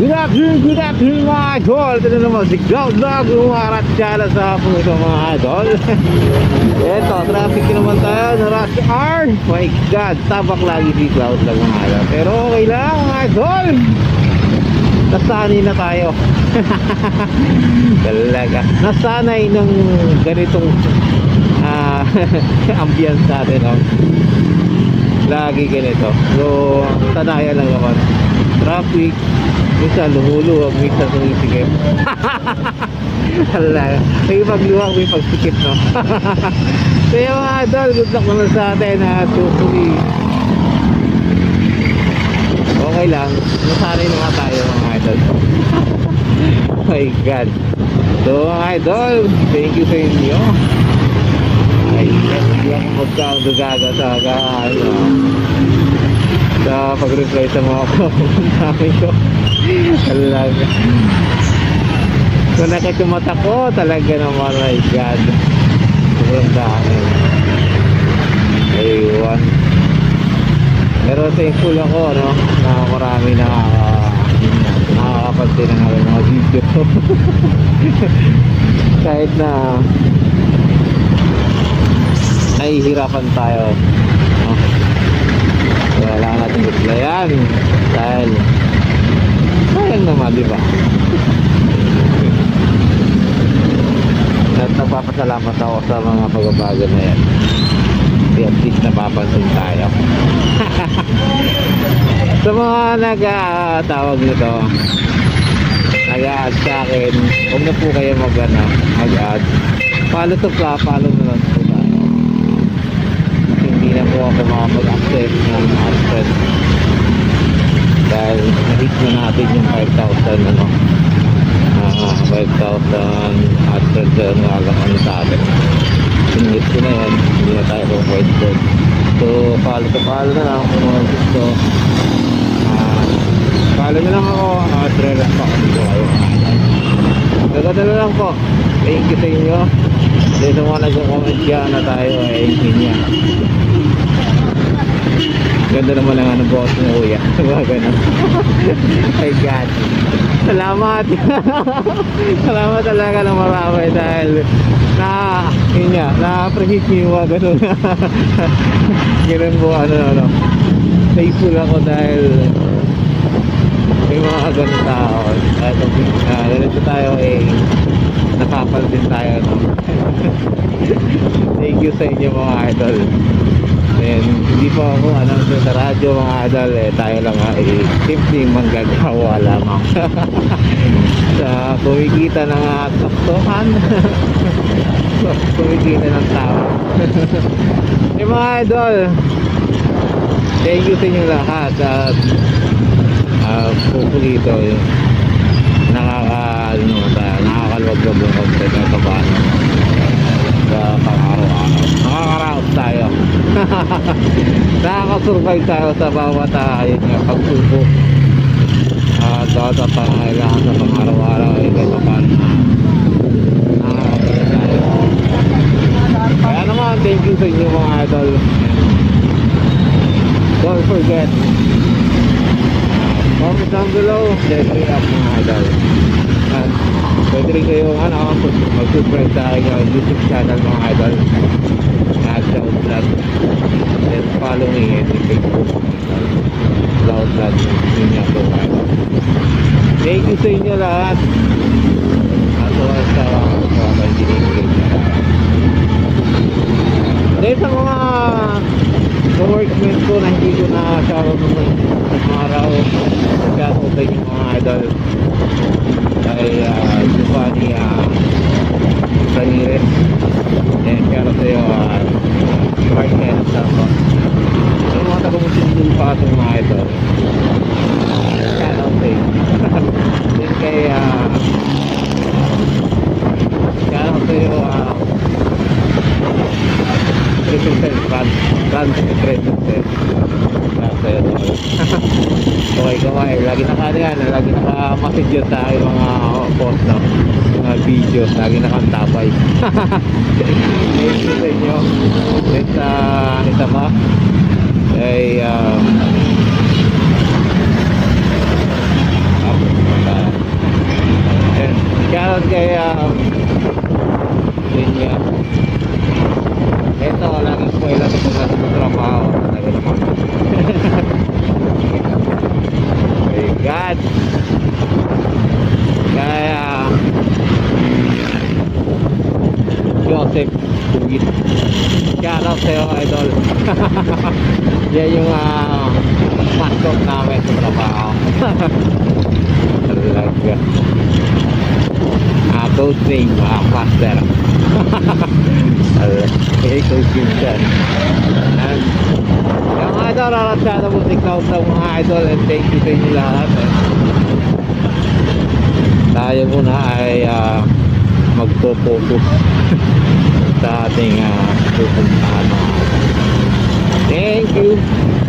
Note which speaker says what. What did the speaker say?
Speaker 1: Good afternoon, good afternoon mga idol. Ito na naman si Cloud Vlog Umarat tsala sa hapon ito mga idol. Ito, traffic naman tayo sa rush hour. My God, tabak lagi si Cloud Vlog mga idol. Pero okay lang mga idol. Nasanay na tayo. Talaga. Nasanay ng ganitong ah ambience natin no? Lagi ganito. So, sanayan lang naman. Traffic Minsan lumuluwag, minsan sumisikip Hala, may magluwag, may pagsikip no? Kaya mga idol, good luck naman sa atin at hopefully. Okay lang, nasanay na nga tayo mga idol. Oh my God. So mga idol, thank you sa inyo. Ay, hindi ako magkakagaga sa ano sa pag-reply sa mga comment namin. Ko talaga. Kung nakita yung mata ko talaga naman my god. Sobrang dami. Aywan pero thankful ako no na marami na nakakapansin ng mga video. Kahit na nahihirapan tayo lang natin replyan dahil sayang naman di ba? At nagpapasalamat ako sa mga pagbabago na yan. Kasi at least napapansin tayo. Sa mga nag-tawag nito nag-add sa akin huwag na po kayo mag mag-add follow to follow na lang po tayo hindi na po ako makapag-access ng AdSense dahil na-hit na natin yung 5,000 ano ah 5,000 AdSense na alam ano sa atin. Sinigit ko na yan hindi na tayo pwede doon so follow to follow na lang kung mga gusto. Ah follow na lang ako at relax pa kung dito kayo. Gaganda na lang po. Thank you sa inyo. Sa mga nag-comment dyan na tayo ay hinya Ganda naman ang ano boss ni Kuya. Mga ganun. My God. Salamat. Salamat talaga ng marami dahil na yun nga, na-appreciate niyo yung mga ganun. ganun po ano ano. Thankful ako dahil may mga ganun tao. At uh, ganito tayo eh nakapal din tayo. No? Thank you sa inyo mga idol. Then, hindi po ako announcer sa radyo mga idol eh, tayo lang ay simpleng manggagawa lamang. Sa kumikita ng uh, tuktukan kumikita ng tao. Eh mga idol thank you sa inyo lahat at uh, hopefully ito yung nakaka ano nakakaluwag-luwag ng content na ito paano sa pang-araw-araw. Nakakaraos tayo nakakasurvive tayo sa bawat uh, yun nga, pagsubok at uh, pangailangan sa pang-araw-araw ay kahit pa paano kaya naman thank you sa inyo mga idol. Don't forget comment down below. Let's up mga idol pwede rin kayong ano, mag-subscribe sa aking uh, YouTube channel mga idol at Cloud Vlog then follow me in Facebook Cloud Vlog yun nga po mga thank you sa inyo lahat at uh, sa mga pag-dinigil dahil sa mga sa workmates ko na hindi ko na shoutout ng araw. Sa inyo mga idol. Dahil uh, Giovanni uh, Ramirez. And shoutout sa iyo uh, Mark Kenneth Santos yung mga taga-musin pa itong mga idol. Sa iyo then kay uh, shoutout sa iyo uh, Christensen, Franz, Franz Christensen. Nasa yun. Okay, kumay. Lagi naka, ano yan, lagi naka-message yun sa aking mga post, no? Mga videos, lagi nakantapay. Thank you sa inyo. Then sa, isa pa, ay, um, naman kay uh, Linya. Ito, laging spoiler sa trabaho. Talaga naman. God. Kaya, Joseph Tugit. Shout out sa'yo, idol. Yan yung uh, mascot namin sa trabaho. Talaga. Ah, coaching, ah, master. Coaching siya. And, yung mga idol, raratsada mo si Cloud ng mga idol and thank you sa inyo lahat. Eh. Tayo muna ay ah, magpo-focus sa ating uh, pupuntahan. Thank you.